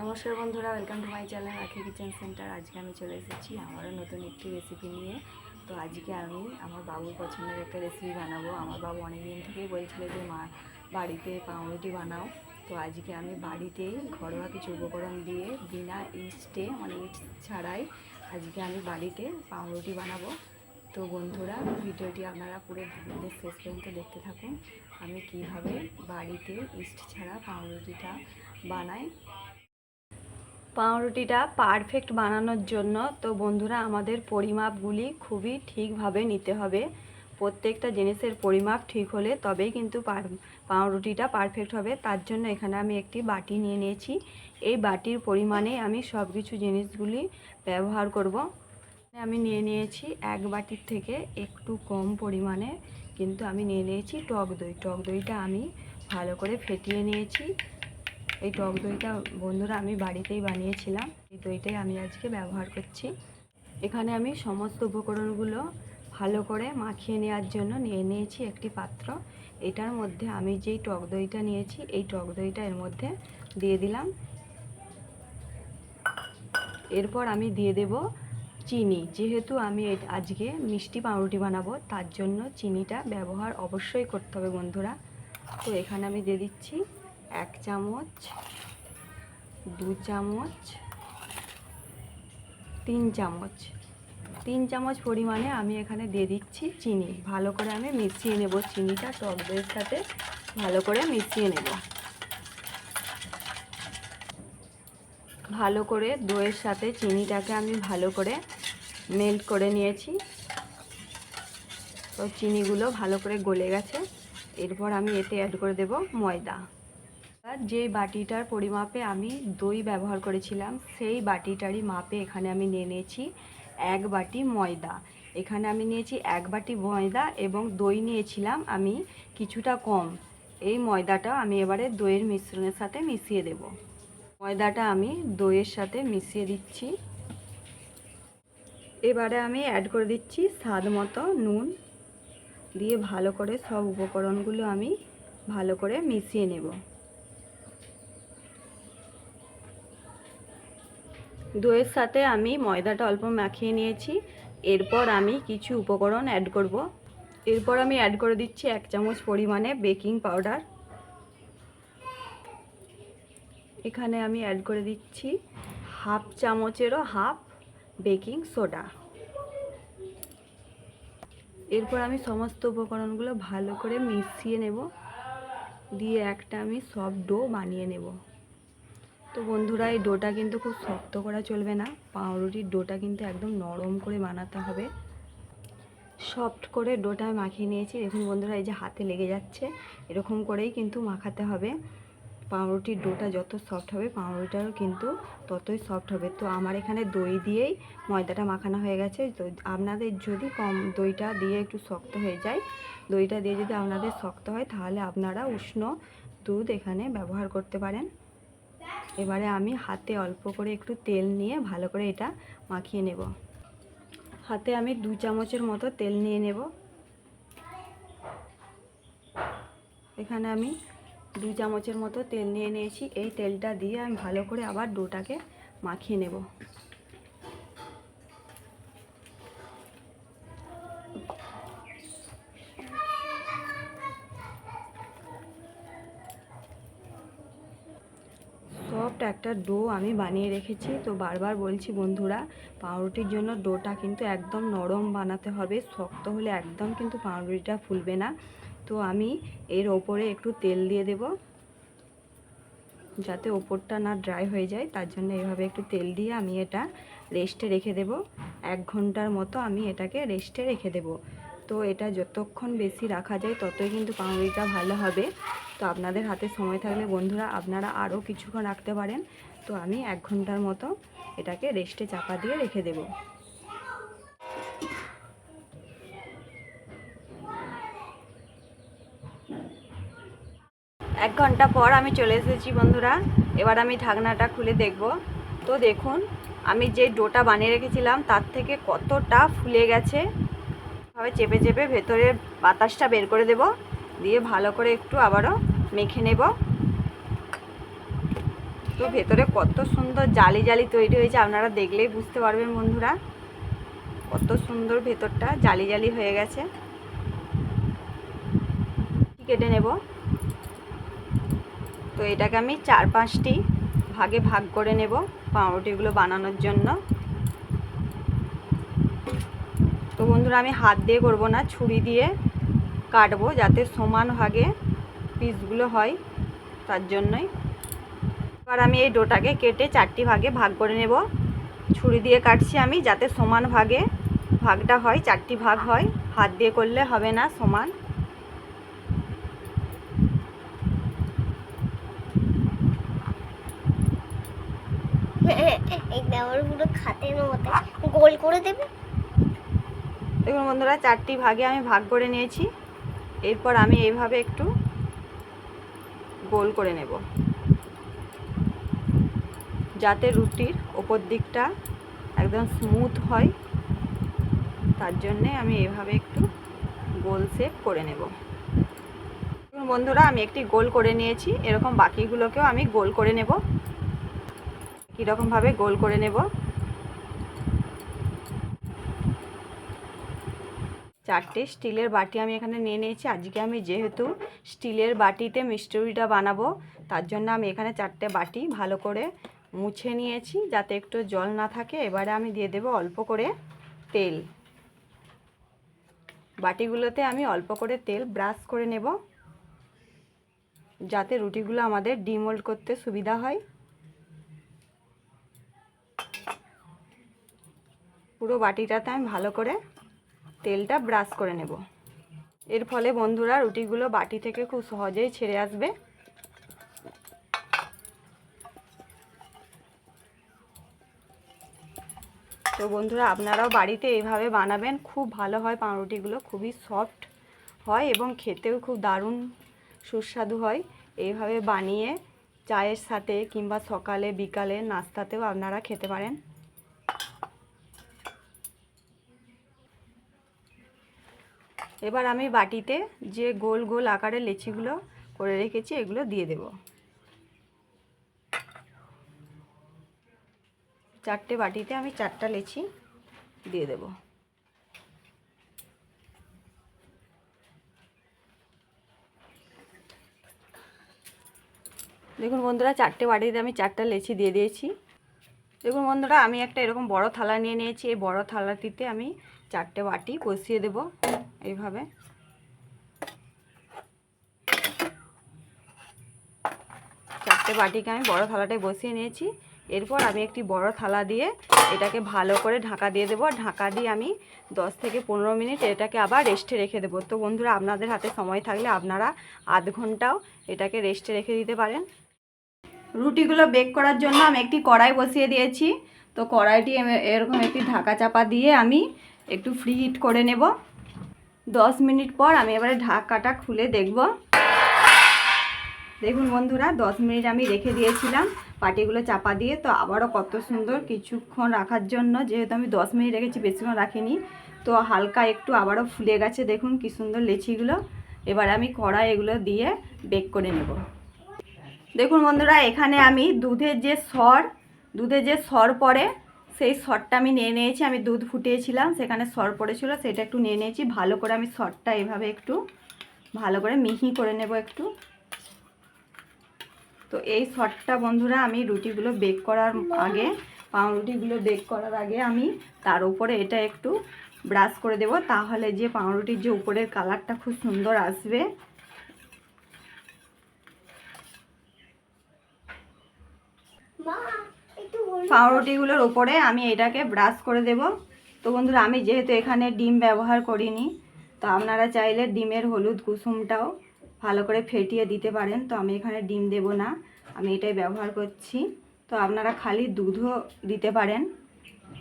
নমস্কার বন্ধুরা welcome to my channel Rakhi kitchen centre আজকে আমি চলে এসেছি আমারও নতুন একটি রেসিপি নিয়ে। তো আজকে আমি আমার বাবুর পছন্দের একটা রেসিপি বানাবো। আমার বাবু অনেকদিন থেকেই বলছিল যে, মা, বাড়িতে পাউরুটি বানাও। তো আজকে আমি বাড়িতেই ঘরোয়া কিছু উপকরণ দিয়ে বিনা ইস্টে মানে ইস্ট ছাড়াই আজকে আমি বাড়িতে পাউরুটি বানাবো। তো বন্ধুরা, ভিডিওটি আপনারা পুরো শেষ পর্যন্ত দেখতে থাকুন। আমি কীভাবে বাড়িতে ইস্ট ছাড়া পাউরুটিটা বানাই পাউরুটিটা পারফেক্ট বানানোর জন্য। তো বন্ধুরা, আমাদের পরিমাপগুলি খুবই ঠিকভাবে নিতে হবে। প্রত্যেকটা জিনিসের পরিমাপ ঠিক হলে তবেই কিন্তু পাউরুটিটা পারফেক্ট হবে। তার জন্য এখানে আমি একটি বাটি নিয়ে নিয়েছি। এই বাটির পরিমাণে আমি সব কিছু জিনিসগুলি ব্যবহার করব। আমি নিয়ে নিয়েছি এক বাটির থেকে একটু কম পরিমাণে। কিন্তু আমি নিয়ে নিয়েছি টক দই। টক দইটা আমি ভালো করে ফেটিয়ে নিয়েছি। এই টক দইটা বন্ধুরা আমি বাড়িতেই বানিয়েছিলাম। এই দইটাই আমি আজকে ব্যবহার করছি। এখানে আমি সমস্ত উপকরণগুলো ভালো করে মাখিয়ে নেওয়ার জন্য নিয়ে নিয়েছি একটি পাত্র। এটার মধ্যে আমি যেই টক দইটা নিয়েছি, এই টক দইটা এর মধ্যে দিয়ে দিলাম। এরপর আমি দিয়ে দেব চিনি। যেহেতু আমি আজকে মিষ্টি পাউরুটি বানাবো, তার জন্য চিনিটা ব্যবহার অবশ্যই করতে হবে বন্ধুরা। তো এখানে আমি দিয়ে দিচ্ছি এক চামচ, দু চামচ, তিন চামচ। তিন চামচ পরিমাণে আমি এখানে দিয়ে দিচ্ছি চিনি। ভালো করে আমি মিশিয়ে নেব চিনিটা, টক সাথে ভালো করে মিশিয়ে নেব। ভালো করে দইয়ের সাথে চিনিটাকে আমি ভালো করে মেল্ট করে নিয়েছি। তো চিনিগুলো ভালো করে গলে গেছে। এরপর আমি এতে অ্যাড করে দেব ময়দা। যে বাটিটার পরিমাপে আমি দই ব্যবহার করেছিলাম, সেই বাটিটারই মাপে এখানে আমি নিয়ে নিয়েছি এক বাটি ময়দা। এখানে আমি নিয়েছি এক বাটি ময়দা এবং দই নিয়েছিলাম আমি কিছুটা কম। এই ময়দাটা আমি এবারে দইয়ের মিশ্রণের সাথে মিশিয়ে দেব। ময়দাটা আমি দইয়ের সাথে মিশিয়ে দিচ্ছি। এবারে আমি অ্যাড করে দিচ্ছি স্বাদ মতো নুন। দিয়ে ভালো করে সব উপকরণগুলো আমি ভালো করে মিশিয়ে নেব। দইয়ের সাথে আমি ময়দাটা অল্প মাখিয়ে নিয়েছি। এরপর আমি কিছু উপকরণ অ্যাড করব। এরপর আমি অ্যাড করে দিচ্ছি এক চামচ পরিমাণে বেকিং পাউডার এখানে আমি অ্যাড করে দিচ্ছি হাফ চামচেরও হাফ বেকিং সোডা এরপর আমি সমস্ত উপকরণগুলো ভালো করে মিশিয়ে নেব। দিয়ে একটা আমি সফট ডো বানিয়ে নেব। তো বন্ধুরা, এই ডোটা কিন্তু খুব শক্ত করা চলবে না। পাউরুটির ডোটা কিন্তু একদম নরম করে বানাতে হবে। সফট করে ডোটা মাখিয়ে নিয়েছি। দেখুন বন্ধুরা, এই যে হাতে লেগে যাচ্ছে, এরকম করেই কিন্তু মাখাতে হবে। পাউরুটির ডোটা যত সফট হবে, পাউরুটিটাও কিন্তু ততই সফট হবে। তো আমার এখানে দই দিয়েই ময়দাটা মাখানো হয়ে গেছে। তো আপনাদের যদি কম দইটা দিয়ে একটু শক্ত হয়ে যায়, দইটা দিয়ে যদি আপনাদের শক্ত হয়, তাহলে আপনারা উষ্ণ দুধ এখানে ব্যবহার করতে পারেন। এবারে আমি হাতে অল্প করে একটু তেল নিয়ে ভালো করে এটা মাখিয়ে নেব। হাতে আমি দু চামচের মতো তেল নিয়ে নেব। এখানে আমি দু চামচের মতো তেল নিয়ে নিয়েছি। এই তেলটা দিয়ে আমি ভালো করে আবার ডোটাকে মাখিয়ে নেব সফট একটা ডো আমি বানিয়ে রেখেছি। তো বারবার বলছি, বন্ধুরা, পাউরুটির জন্য ডোটা কিন্তু একদম নরম বানাতে হবে। শক্ত হলে একদম কিন্তু পাউরুটিটা ফুলবে না। তো আমি এর ওপরে একটু তেল দিয়ে দেব, যাতে ওপরটা না ড্রাই হয়ে যায়। তার জন্য এভাবে একটু তেল দিয়ে আমি এটা রেস্টে রেখে দেব। এক ঘণ্টার মতো আমি এটাকে রেস্টে রেখে দেব। তো এটা যতক্ষণ বেশি রাখা যায়, ততই কিন্তু পাউরুটিটা ভালো হবে। তো আপনাদের হাতে সময় থাকলে বন্ধুরা আপনারা আরও কিছুক্ষণ রাখতে পারেন। তো আমি এক ঘণ্টার মতো এটাকে রেস্টে চাপা দিয়ে রেখে দেব। এক ঘণ্টা পর আমি চলে এসেছি বন্ধুরা। এবার আমি ঢাকনাটা খুলে দেখব। তো দেখুন, আমি যে ডোটা বানিয়ে রেখেছিলাম, তার থেকে কতটা ফুলে গেছে। ভাবে চেপে চেপে ভেতরের বাতাসটা বের করে দেব। দিয়ে ভালো করে একটু আবারও মেখে নেব। তো ভেতরে কত সুন্দর জালি জালি তৈরি হয়েছে, আপনারা দেখলেই বুঝতে পারবেন বন্ধুরা। কত সুন্দর ভেতরটা জালি জালি হয়ে গেছে। কেটে নেব? তো এটাকে আমি চার পাঁচটি ভাগে ভাগ করে নেব পাউরুটিগুলো বানানোর জন্য। তো বন্ধুরা, আমি হাত দিয়ে করব না, ছুরি দিয়ে কাটবো যাতে সমান ভাগে। পিসগুলো হয় তার জন্যই। এবার আমি এই ডোটাকে কেটে চারটি ভাগে ভাগ করে নেব। ছুরি দিয়ে কাটছি আমি যাতে সমান ভাগে ভাগটা হয় চারটি ভাগ হয়। হাত দিয়ে করলে হবে না সমান। খাতের মতো গোল করে দেবে। দেখুন বন্ধুরা চারটি ভাগে আমি ভাগ করে নিয়েছি। এরপর আমি এইভাবে একটু গোল করে নেব। যাতে রুটির ওপর দিকটা একদম স্মুথ হয়, তার জন্যে আমি এভাবে একটু গোল শেপ করে নেব। বন্ধুরা, আমি একটি গোল করে নিয়েছি, এরকম বাকিগুলোকেও আমি গোল করে নেব। কীরকমভাবে গোল করে নেব? চারটে স্টিলের বাটি আমি এখানে নিয়ে নিয়েছি। আজকে আমি যেহেতু স্টিলের বাটিতে মিষ্টিটা বানাবো, তার জন্য আমি এখানে চারটে বাটি ভালো করে মুছে নিয়েছি যাতে একটু জল না থাকে। এবারে আমি দিয়ে দেব অল্প করে তেল। বাটিগুলোতে আমি অল্প করে তেল ব্রাশ করে নেব, যাতে রুটিগুলো আমাদের ডিমোল্ড করতে সুবিধা হয়। পুরো বাটিটাতে আমি ভালো করে তেলটা ব্রাশ করে নেব। এর ফলে বন্ধুরা রুটিগুলো বাটি থেকে খুব সহজেই ছেড়ে আসবে। তো বন্ধুরা, আপনারাও বাড়িতে এইভাবে বানাবেন, খুব ভালো হয় পাউরুটিগুলো, খুবই সফট হয় এবং খেতেও খুব দারুণ সুস্বাদু হয়। এইভাবে বানিয়ে চায়ের সাথে কিংবা সকালে, বিকালে নাস্তাতেও আপনারা খেতে পারেন। এবার আমি বাটিতে যে গোল গোল আকারের লেচিগুলো করে রেখেছি, এগুলো দিয়ে দেব। চারটে বাটিতে আমি চারটা লেচি দিয়ে দেব। দেখুন বন্ধুরা, চারটে বাটিতে আমি চারটা লেচি দিয়ে দিয়েছি। দেখুন বন্ধুরা, আমি একটা এরকম বড় থালা নিয়ে নিয়েছি। এই বড় থালাটিতে আমি চারটে বাটি বসিয়ে দেব। এইভাবে। চারটে বাটিকে আমি বড় থালাটায় বসিয়ে নিয়েছি। এরপর আমি একটি বড় থালা দিয়ে এটাকে ভালো করে ঢাকা দিয়ে দেবো। ঢাকা দিয়ে আমি 10 থেকে পনেরো মিনিট এটাকে আবার রেস্টে রেখে দেবো। তো বন্ধুরা, আপনাদের হাতে সময় থাকলে আপনারা আধ ঘন্টাও এটাকে রেস্টে রেখে দিতে পারেন। রুটিগুলো বেক করার জন্য আমি একটি কড়াই বসিয়ে দিয়েছি। তো কড়াইটি এরকম একটি ঢাকা চাপা দিয়ে আমি একটু ফ্রি হিট করে নেব। দশ মিনিট পর আমি এবারে ঢাকাটা খুলে দেখব। দেখুন বন্ধুরা, দশ মিনিট আমি রেখে দিয়েছিলাম পাটিগুলো চাপা দিয়ে। তো আবারও কত সুন্দর কিছুক্ষণ রাখার জন্য, যেহেতু আমি দশ মিনিট রেখেছি, বেশিক্ষণ রাখিনি। তো হালকা একটু আবারও ফুলে গেছে, দেখুন কি সুন্দর লেচিগুলো। এবার আমি কড়াই এগুলো দিয়ে বেক করে নেব। দেখুন বন্ধুরা, এখানে আমি দুধের যে সর, দুধের যে সর পড়ে সেই সরটা আমি নিয়ে নিয়েছি আমি দুধ ফুটিয়েছিলাম সেখানে সর পড়েছিল সেটা একটু নিয়ে নিয়েছি ভালো করে আমি সরটা এভাবে একটু ভালো করে মিহি করে নেব একটু। তো এই সরটা বন্ধুরা আমি রুটিগুলো বেক করার আগে পাউরুটিগুলো বেক করার আগে আমি তার উপরে এটা একটু ব্রাশ করে দেব তাহলে যে পাউরুটির যে উপরের কালারটা খুব সুন্দর আসবে। মা। পাউরুটিগুলোর ওপরে আমি এটাকে ব্রাশ করে দেব। তো বন্ধুরা, আমি যেহেতু এখানে ডিম ব্যবহার করিনি, তো আপনারা চাইলে ডিমের হলুদ কুসুমটাও ভালো করে ফেটিয়ে দিতে পারেন। তো আমি এখানে ডিম দেব না, আমি এটাই ব্যবহার করছি। তো আপনারা খালি দুধও দিতে পারেন।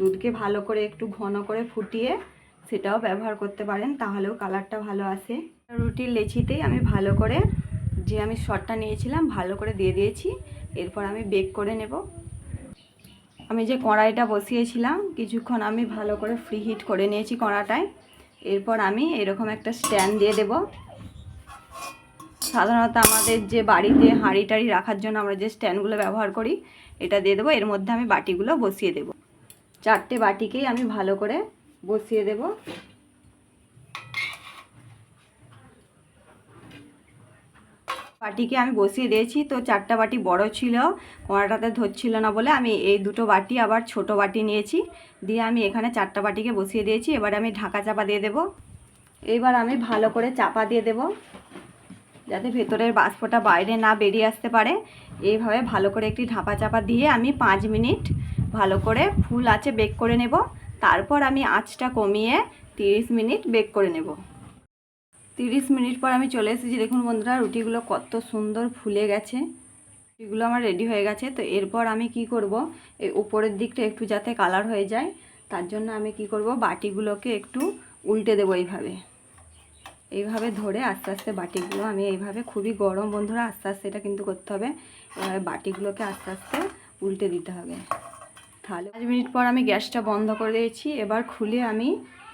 দুধকে ভালো করে একটু ঘন করে ফুটিয়ে সেটাও ব্যবহার করতে পারেন, তাহলেও কালারটা ভালো আসে। রুটির লেচিতেই আমি ভালো করে যে আমি শটটা নিয়েছিলাম, ভালো করে দিয়ে দিয়েছি। এরপর আমি বেক করে নেব। আমি যে কড়াইটা বসিয়েছিলাম, কিছুক্ষণ আমি ভালো করে ফ্রি হিট করে নিয়েছি কড়াটায়। এরপর আমি এরকম একটা স্ট্যান্ড দিয়ে দেব। সাধারণত আমাদের যে বাড়িতে হাঁড়ি টাড়ি রাখার জন্য আমরা যে স্ট্যান্ডগুলো ব্যবহার করি, এটা দিয়ে দেবো। এর মধ্যে আমি বাটিগুলো বসিয়ে দেব। চারটে বাটিকেই আমি ভালো করে বসিয়ে দেব। বাটিকে আমি বসিয়ে দিয়েছি। তো চারটা বাটি বড় ছিল কোনাটাতে ধরছিল না বলে আমি এই দুটো বাটি আবার ছোট বাটি নিয়েছি। দিয়ে আমি এখানে চারটা বাটিকে বসিয়ে দিয়েছি। এবার আমি ঢাকা চাপা দিয়ে দেব। এবার আমি ভালো করে চাপা দিয়ে দেব, যাতে ভেতরের বাষ্পটা বাইরে না বেরিয়ে আসতে পারে। এইভাবে ভালো করে একটি ঢাপা চাপা দিয়ে আমি পাঁচ মিনিট ভালো করে ফুল আছে বেক করে নেব। তারপর আমি আঁচটা কমিয়ে তিরিশ মিনিট বেক করে নেব। তিরিশ মিনিট পর আমি চলে এসেছি। দেখুন বন্ধুরা, রুটিগুলো কত সুন্দর ফুলে গেছে। রুটিগুলো আমার রেডি হয়ে গেছে। তো এরপর আমি কি করব? এই উপরের দিকটা একটু যাতে কালার হয়ে যায়, তার জন্য আমি কি করব? বাটিগুলোকে একটু উল্টে দেবো এইভাবে। এইভাবে ধরে আস্তে আস্তে বাটিগুলো আমি এইভাবে, খুবই গরম বন্ধুরা, আস্তে আস্তে এটা কিন্তু করতে হবে। এভাবে বাটিগুলোকে আস্তে আস্তে উল্টে দিতে হবে। তাহলে পাঁচ মিনিট পর আমি গ্যাসটা বন্ধ করে দিয়েছি। এবার খুলে আমি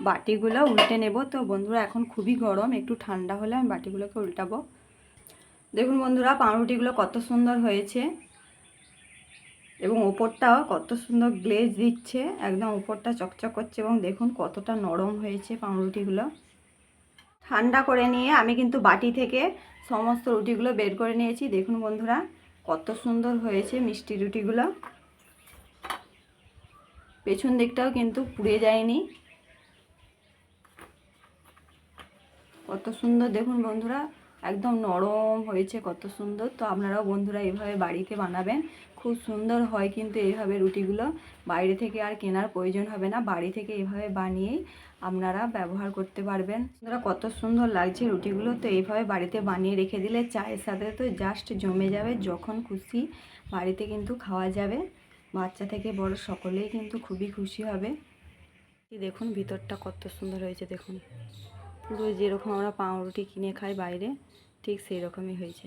বাটিগুলো উল্টে নেব। তো বন্ধুরা, এখন খুবই গরম। একটু ঠান্ডা হলে আমি বাটিগুলোকে উল্টাবো। দেখুন বন্ধুরা, পাউরুটিগুলো কত সুন্দর হয়েছে এবং ওপরটাও কত সুন্দর গ্লেজ দিচ্ছে। একদম ওপরটা চকচক করছে এবং দেখুন কতটা নরম হয়েছে পাউরুটিগুলো। ঠান্ডা করে নিয়ে আমি কিন্তু বাটি থেকে সমস্ত রুটিগুলো বের করে নিয়েছি। দেখুন বন্ধুরা, কত সুন্দর হয়েছে মিষ্টি রুটিগুলো। পেছন দিকটাও কিন্তু পুড়ে যায়নি। কত সুন্দর, দেখুন বন্ধুরা, একদম নরম হয়েছে, কত সুন্দর। তো আপনারাও বন্ধুরা এইভাবে বাড়িতে বানাবেন, খুব সুন্দর হয় কিন্তু এইভাবে রুটিগুলো। বাইরে থেকে আর কেনার প্রয়োজন হবে না, বাড়ি থেকে এইভাবে বানিয়েই আপনারা ব্যবহার করতে পারবেন। বন্ধুরা, কত সুন্দর লাগছে রুটিগুলো, তো এইভাবে বাড়িতে বানিয়ে রেখে দিলে চায়ের সাথে তো জাস্ট জমে যাবে, যখন খুশি বাড়িতে কিন্তু খাওয়া যাবে। বাচ্চা থেকে বড় সকলেই কিন্তু খুবই খুশি হবে। দেখুন ভিতরটা কত সুন্দর হয়েছে, দেখুন। পুরো যেরকম আমরা পাউরুটি কিনে খাই বাইরে, ঠিক সেই রকমই হয়েছে।